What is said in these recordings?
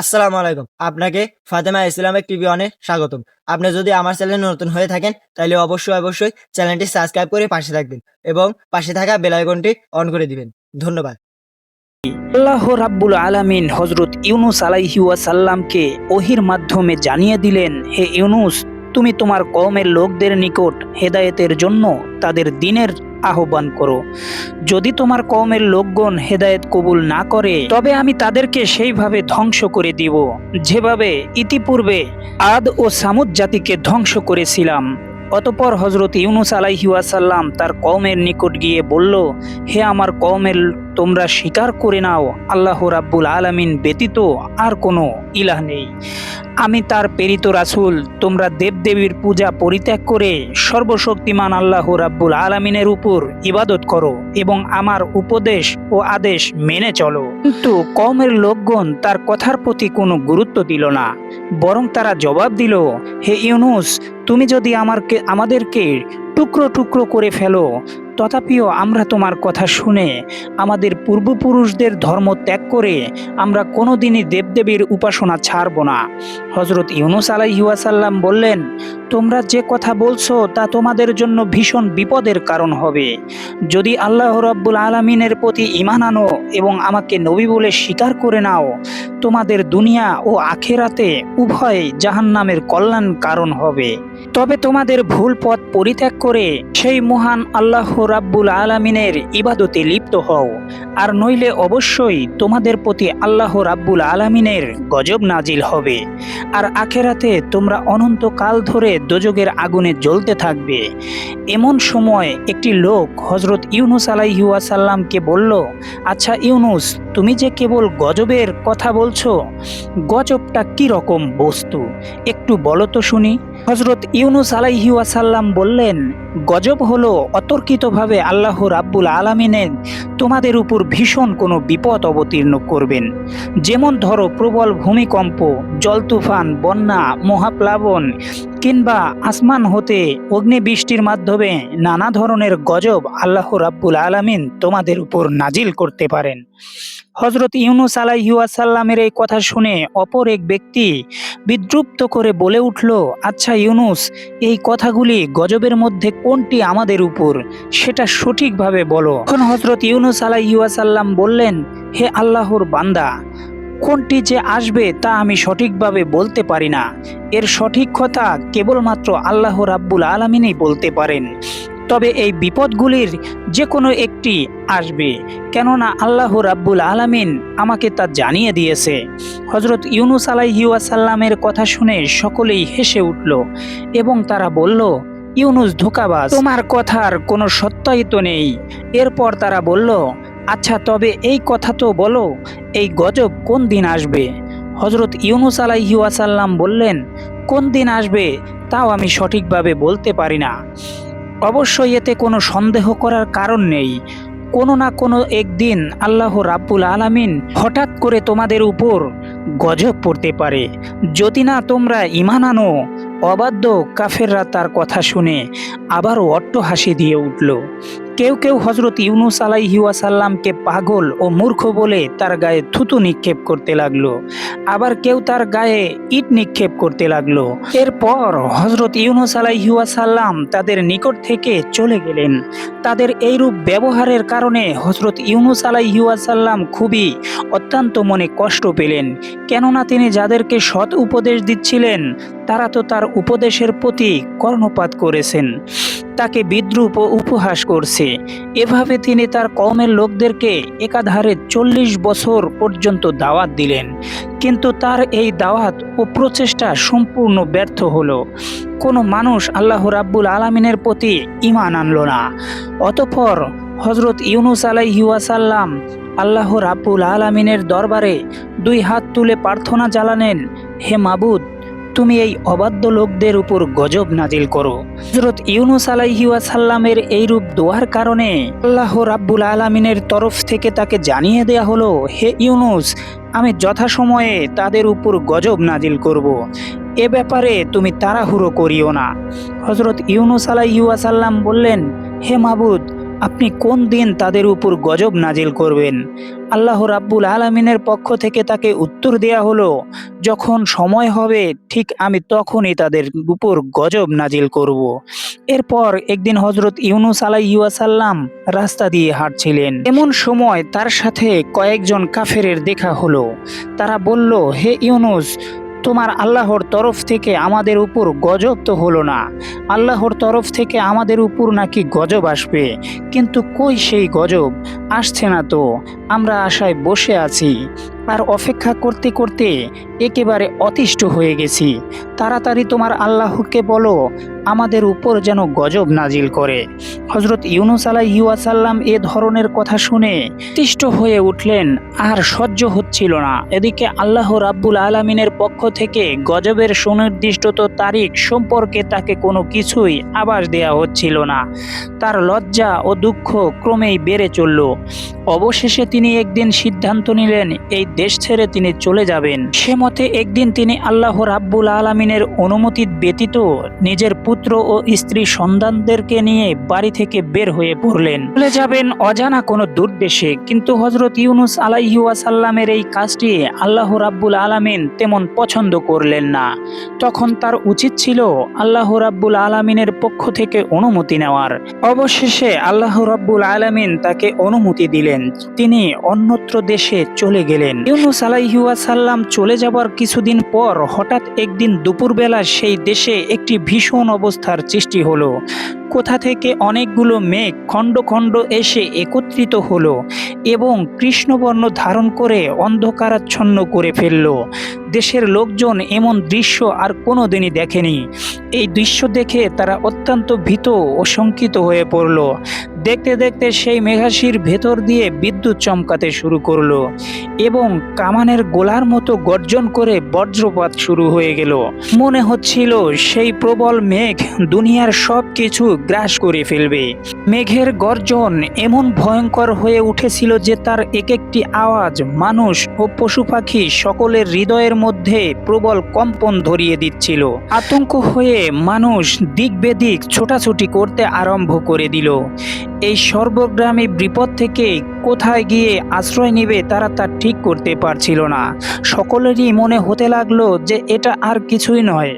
আসসালামু আলাইকুম। আপনাকে ফাতেমা ইসলামিক টিভি অনে স্বাগতম। আপনি যদি আমার চ্যানেলে নতুন হয়ে থাকেন, তাহলে অবশ্যই অবশ্যই চ্যানেলটি সাবস্ক্রাইব করে পাশে থাকবেন এবং পাশে থাকা বেলাইকনটি অন করে দিবেন। ধন্যবাদ। আল্লাহ রাব্বুল আলামিন হজরত ইউনুস আলাইহি ওয়াসাল্লামকে ওহির মাধ্যমে জানিয়ে দিলেন, হে ইউনুস তুমি তোমার কওমের লোকদের নিকট হেদায়েতের জন্য তাদের দিনের আহ্বান করো। যদি তোমার কওমের লোকগণ হেদায়েত কবুল না করে, তবে আমি তাদেরকে সেইভাবে ধ্বংস করে দিব। যেভাবে ইতিপূর্বে আদ ও সামুদ জাতিকে ধ্বংস করেছিলাম। অতপর হজরত ইউনুস আলাইহি ওয়াসাল্লাম তার কওমের নিকট গিয়ে বলল, হে আমার কওমের, তোমরা স্বীকার করে নাও, আল্লাহ রাব্বুল আলামিন ব্যতীত আর কোনো ইলাহ নেই। আমি তার প্রেরিত রাসুল, তোমরা দেবদেবীর পূজা পরিত্যাগ করে সর্বশক্তিমান আল্লাহ রাব্বুল আলামিনের উপর ইবাদত করো এবং আমার উপদেশ ও আদেশ মেনে চলো। কিন্তু কমের লোকগণ তার কথার প্রতি কোনো গুরুত্ব দিল না, বরং তারা জবাব দিল, হে ইউনুস, তুমি যদি আমারকে, আমাদেরকে টুকরো টুকরো করে ফেলো তথাপিও আমরা তোমার কথা শুনে আমাদের পূর্বপুরুষদের ধর্ম ত্যাগ করে আমরা কোনোদিনই দেবদেবীর উপাসনা ছাড়ব না। হজরত ইউনুস আলাইহাসাল্লাম বললেন, তোমরা যে কথা বলছো তা তোমাদের জন্য ভীষণ বিপদের কারণ হবে। যদি আল্লাহ রব্বুল আলমিনের প্রতি ইমান আনো এবং আমাকে নবী বলে স্বীকার করে নাও, তোমাদের দুনিয়া ও আখেরাতে উভয় জাহান্নামের কল্যাণ কারণ হবে। তবে তোমাদের ভুল পথ পরিত্যাগ করে সেই মহান আল্লাহ রাব্বুল আলামিনের ইবাদতে লিপ্ত হও। আর নইলে অবশ্যই তোমাদের প্রতি আল্লাহ রাব্বুল আলামিনের গজব নাজিল হবে। আর আখেরাতে তোমরা অনন্তকাল ধরে দোজগের আগুনে জ্বলতে থাকবে। এমন সময় একটি লোক হজরত ইউনুস আলাইহাসাল্লামকে বলল আচ্ছা ইউনুস, তুমি যে কেবল গজবের কথা বলছো, গজবটা কি রকম বস্তু? একটু বলো তো শুনি। হজরত ইউনুস আলাইহি ওয়াসাল্লাম বললেন, গজব হলো অতর্কিতভাবে আল্লাহ রাব্বুল আলমিনের তোমাদের উপর ভীষণ কোনো বিপদ অবতীর্ণ করবেন। যেমন ধরো প্রবল ভূমিকম্প জল তুফান বন্যা, মহাপ্লাবন কিংবা আসমান হতে অগ্নিবৃষ্টির মাধ্যমে নানা ধরনের গজব আল্লাহ রাব্বুল আলামিন তোমাদের উপর নাজিল করতে পারেন। হজরত ইউনুস আলাইহাসাল্লামের এই কথা শুনে অপর এক ব্যক্তি বিদ্রুপ্ত করে বলে উঠল আচ্ছা ইউনুস, এই কথাগুলি গজবের মধ্যে কোনটি আমাদের উপর? সেটা সঠিকভাবে বলো। তখন হজরত ইউনুস আলাইহাসাল্লাম বললেন, হে আল্লাহর বান্দা কোনটি যে আসবে তা আমি সঠিকভাবে বলতে পারি না। এর সঠিক কথা কেবলমাত্র আল্লাহ রাব্বুল আলমিনই বলতে পারেন। তবে এই বিপদগুলির যে কোনো একটি আসবে, কেননা আল্লাহ রাব্বুল আলামিন আমাকে তা জানিয়ে দিয়েছে। হজরত ইউনুস আলাইহিউসাল্লামের কথা শুনে সকলেই হেসে উঠল এবং তারা বলল, ইউনুস ধোকাবাজ, তোমার কথার কোনো সত্যায়িত নেই। এরপর তারা বলল আচ্ছা তবে এই কথা তো বলো, এই গজব কোন দিন আসবে? হজরত ইউনুস আলাইহিউসাল্লাম বললেন, কোন দিন আসবে তাও আমি সঠিকভাবে বলতে পারি না। অবশ্যই এতে কোনো সন্দেহ করার কারণ নেই। কোনো না কোনো একদিন আল্লাহ রাব্বুল আলামিন হঠাৎ করে তোমাদের উপর গজব পড়তে পারে। যদি না তোমরা ইমান আনো, অবাধ্য কাফেররা তার কথা শুনে আবারও অট্ট হাসি দিয়ে উঠল। কেউ কেউ হজরত ইউনুস আলাইহিওয়াসাল্লামকে পাগল ও মূর্খ বলে তার গায়ে থুতু নিক্ষেপ করতে লাগল। আবার কেউ তার গায়ে ইট নিক্ষেপ করতে লাগল। এরপর হজরত ইউনুস আলাইহিওয়াসাল্লাম তাদের নিকট থেকে চলে গেলেন। তাদের এইরূপ ব্যবহারের কারণে হজরত ইউনুস আলাইহিওয়াসাল্লাম খুবই অত্যন্ত মনে কষ্ট পেলেন। কেননা তিনি যাদেরকে সৎ উপদেশ দিচ্ছিলেন, তারা তো তার উপদেশের প্রতি কর্ণপাত করেছেন। তাকে বিদ্রুপ ও উপহাস করছে। এভাবে তিনি তার কওমের লোকদেরকে একাধারে চল্লিশ বছর পর্যন্ত দাওয়াত দিলেন। কিন্তু তার এই দাওয়াত ও প্রচেষ্টা সম্পূর্ণ ব্যর্থ হলো। কোনো মানুষ আল্লাহ রাব্বুল আলমিনের প্রতি ইমান আনলো না। অতঃপর হজরত ইউনুস আলাইহিওয়াসাল্লাম আল্লাহ রাব্বুল আলমিনের দরবারে দুই হাত তুলে প্রার্থনা জ্বালানেন হে মাবুদ তুমি এই অবাধ্য লোকদের উপর গজব নাজিল করো হজরত ইউনুস আলাইহিওয়াসাল্লামের এইরূপ দোয়ার কারণে আল্লাহ রাব্বুল আলমিনের তরফ থেকে তাকে জানিয়ে দেয়া হলো, হে ইউনুস, আমি যথাসময়ে তাদের উপর গজব নাজিল করব। এ ব্যাপারে তুমি তাড়াহুড়ো করিও না হজরত ইউনুস আলাইহিওয়াসাল্লাম বললেন, হে মাবুদ আপনি কোন দিন তাদের উপর গজব নাজিল করবেন? আল্লাহ রাব্বুল আলমিনের পক্ষ থেকে তাকে উত্তর দেয়া হলো, যখন সময় হবে, ঠিক আমি তখনই তাদের উপর গজব নাজিল করব। এরপর একদিন হজরত ইউনুস আলাই আলাইসাল্লাম রাস্তা দিয়ে হাঁটছিলেন। এমন সময় তার সাথে কয়েকজন কাফেরের দেখা হলো। তারা বলল, হে ইউনুস তোমার আল্লাহর তরফ থেকে আমাদের উপর গজব তো হলো না। আল্লাহর তরফ থেকে আমাদের উপর নাকি গজব আসবে। কিন্তু কই সেই গজব? আসছে না তো। আমরা আশায় বসে আছি। আর অপেক্ষা করতে করতে একেবারে অতিষ্ঠ হয়ে গেছি। তাড়াতাড়ি তোমার আল্লাহকে বলো, আমাদের উপর যেন গজব নাজিল করে। হজরত ইউনুস আলাইসাল্লাম এ ধরনের কথা শুনে তিষ্ট হয়ে উঠলেন, আর সহ্য হচ্ছিল না। এদিকে আল্লাহ রাব্বুল আলমিনের পক্ষ থেকে গজবের সুনির্দিষ্ট তারিখ সম্পর্কে তাকে কোনো কিছুই আবাস দেয়া হচ্ছিল না। তার লজ্জা ও দুঃখ ক্রমেই বেড়ে চলল। অবশেষে তিনি একদিন সিদ্ধান্ত নিলেন, এই দেশ ছেড়ে তিনি চলে যাবেন। সে মতে একদিন তিনি আল্লাহ রাব্বুল আলমিনের অনুমতি ব্যতীত নিজের পুত্র ও স্ত্রী সন্তানদেরকে নিয়ে বাড়ি থেকে বের হয়ে পড়লেন। চলে যাবেন অজানা কোনো দূর দেশে কিন্তু হজরত ইউনুস আলাইহাসাল্লামের এই কাজটি আল্লাহ রাব্বুল আলামিন তেমন পছন্দ করলেন না। তখন তার উচিত ছিল আল্লাহ রাব্বুল আলামিনের পক্ষ থেকে অনুমতি নেওয়ার। অবশেষে আল্লাহ রাব্বুল আলামিন তাকে অনুমতি দিলেন। তিনি অন্যত্র দেশে চলে গেলেন। ইউনুস আলাইহাসাল্লাম চলে যাবার কিছুদিন পর হঠাৎ একদিন দুপুরবেলা সেই দেশে একটি ভীষণ অবস্থার সৃষ্টি হলো। কোথা থেকে অনেকগুলো মেঘ খণ্ড খণ্ড এসে একত্রিত হলো এবং কৃষ্ণবর্ণ ধারণ করে অন্ধকারাচ্ছন্ন করে ফেলল। দেশের লোকজন এমন দৃশ্য আর কোনো দিনই দেখেনি। এই দৃশ্য দেখে তারা অত্যন্ত ভীত ও শঙ্কিত হয়ে পড়ল। দেখতে দেখতে সেই মেঘাশির ভেতর দিয়ে বিদ্যুৎ চমকাতে শুরু করল এবং কামানের গোলার মতো গর্জন করে বজ্রপাত শুরু হয়ে গেল। মনে হচ্ছিল সেই প্রবল মেঘ দুনিয়ার সব কিছু গ্রাস করে ফেলবে। মেঘের গর্জন এমন ভয়ঙ্কর হয়ে উঠেছিল যে তার এক একটি আওয়াজ মানুষ ও পশু পাখি সকলের হৃদয়ের মধ্যে প্রবল কম্পন ধরিয়ে দিচ্ছিল। আতঙ্ক হয়ে মানুষ দিক বেদিক ছোটাছুটি করতে আরম্ভ করে দিল। এই সর্বগ্রামী বিপদ থেকে কোথায় গিয়ে আশ্রয় নেবে তারা তা ঠিক করতে পারছিল না। সকলেরই মনে হতে লাগল যে এটা আর কিছুই নয়।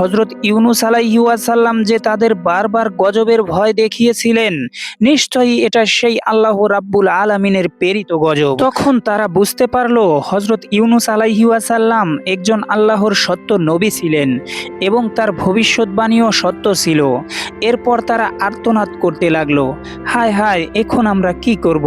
হজরত ইউনুস আলাইসাল্লাম যে তাদের বারবার গজবের ভয় দেখিয়েছিলেন, নিশ্চয়ই এটা সেই আল্লাহ রাব্বুল আলমিনের প্রেরিত গজব। তখন তারা বুঝতে পারল হজরত ইউনুস আলাইসাল্লাম একজন আল্লাহর সত্য নবী ছিলেন এবং তার ভবিষ্যৎবাণীও সত্য ছিল। এরপর তারা আর্তনাদ করতে লাগল। হায় হায়, এখন আমরা কি করব।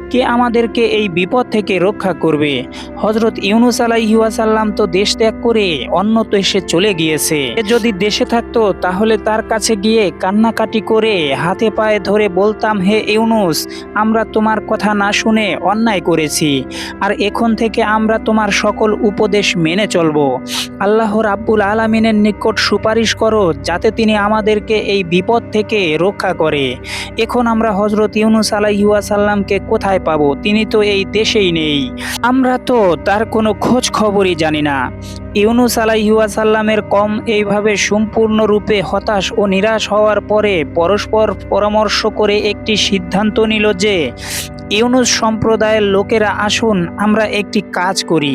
কে আমাদেরকে এই বিপদ থেকে রক্ষা করবে? হজরত ইউনুস আলাইসাল্লাম তো দেশ ত্যাগ করে অন্য দেশে চলে গিয়েছে। যদি দেশে থাকতো, তাহলে তার কাছে গিয়ে কান্নাকাটি করে হাতে পায়ে ধরে বলতাম, হে ইউনুস, আমরা তোমার কথা না শুনে অন্যায় করেছি, আর এখন থেকে আমরা তোমার সকল উপদেশ মেনে চলবো। আল্লাহ রাব্বুল আলমিনের নিকট সুপারিশ করো, যাতে তিনি আমাদেরকে এই বিপদ থেকে রক্ষা করে। এখন আমরা হজরত ইউনুস আলাইসাল্লামকে কোথায় পাবো, তিনি তো এই দেশেই নেই। আমরা তো তার কোনো খোঁজ খবরই জানি না। ইউনুস আলাইসাল্লামের কম এইভাবে সম্পূর্ণরূপে হতাশ ও নিরাশ হওয়ার পরে পরস্পর পরামর্শ করে একটি সিদ্ধান্ত নিল যে ইউনুস সম্প্রদায়ের লোকেরা, আসুন আমরা একটি কাজ করি।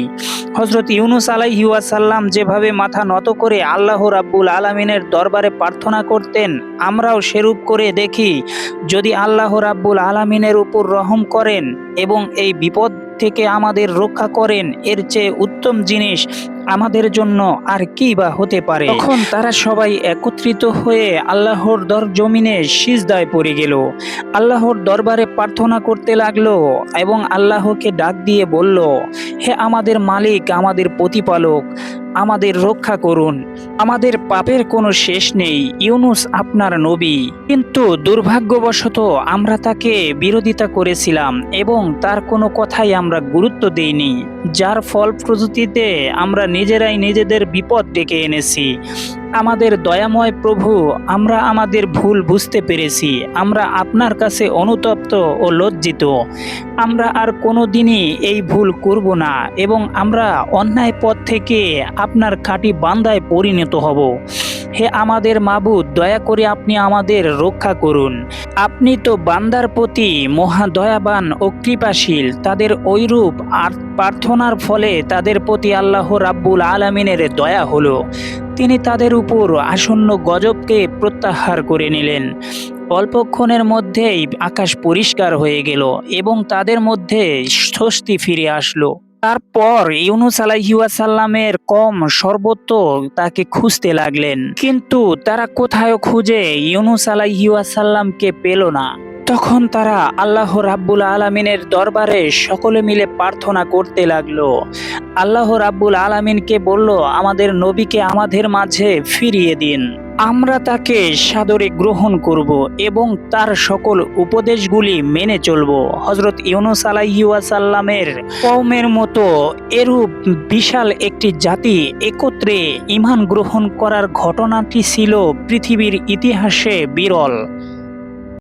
হজরত ইউনুস আলাইহিউসাল্লাম যেভাবে মাথা নত করে আল্লাহ রাব্বুল আলমিনের দরবারে প্রার্থনা করতেন, আমরাও সেরূপ করে দেখি। যদি আল্লাহ রাব্বুল আলমিনের উপর রহম করেন এবং এই বিপদ থেকে আমাদের রক্ষা করেন, এর চেয়ে উত্তম জিনিস আমাদের জন্য আর কি বা হতে পারে? তখন তারা সবাই একত্রিত হয়ে আল্লাহর দর জমিনে সিজদায় পড়ে গেল। আল্লাহর দরবারে প্রার্থনা করতে লাগল এবং আল্লাহকে ডাক দিয়ে বলল, হে আমাদের মালিক, আমাদের প্রতিপালক আমাদের রক্ষা করুন। আমাদের পাপের কোনো শেষ নেই, ইউনুস আপনার নবী। কিন্তু দুর্ভাগ্যবশত আমরা তাকে বিরোধিতা করেছিলাম এবং তার কোনো কথাই আমরা গুরুত্ব দেইনি। যার ফল প্রযুক্তিতে আমরা নিজেরাই নিজেদের বিপদ ডেকে এনেছি। আমাদের দয়াময় প্রভু, আমরা আমাদের ভুল বুঝতে পেরেছি। আমরা আপনার কাছে অনুতপ্ত ও লজ্জিত। আমরা আর কোনো দিনই এই ভুল করব না এবং আমরা অন্যায় পথ থেকে আপনার খাঁটি বান্দায় পরিণত হব। হে আমাদের মাবুদ, দয়া করে আপনি আমাদের রক্ষা করুন। আপনি তো বান্দার প্রতি মহা দয়াবান ও কৃপাশীল। তাদের ঐরূপ আর প্রার্থনার ফলে তাদের প্রতি আল্লাহ রাব্বুল আলমিনের দয়া হলো। তিনি তাদের উপর আসন্ন গজবকে প্রত্যাহার করে নিলেন। অল্পক্ষণের মধ্যেই আকাশ পরিষ্কার হয়ে গেল এবং তাদের মধ্যে স্বস্তি ফিরে আসলো। তারপর ইউনুস আলাইহিওয়াসাল্লামের কম সর্বত্র তাকে খুঁজতে লাগলেন। কিন্তু তারা কোথায় খুঁজে ইউনুস আলাইহিওয়াসাল্লামকে পেল না। তখন তারা আল্লাহ রাব্বুল আলমিনের দরবারে সকলে মিলে প্রার্থনা করতে লাগল। আল্লাহ রাব্বুল আলমিনকে বলল, আমাদের নবীকে আমাদের মাঝে ফিরিয়ে দিন। আমরা তাকে সাদরে গ্রহণ করব এবং তার সকল উপদেশগুলি মেনে চলব। হজরত ইউনুস আলাইহিওয়াসাল্লামের কওমের মতো এরূপ বিশাল একটি জাতি একত্রে ইমান গ্রহণ করার ঘটনাটি ছিল পৃথিবীর ইতিহাসে বিরল।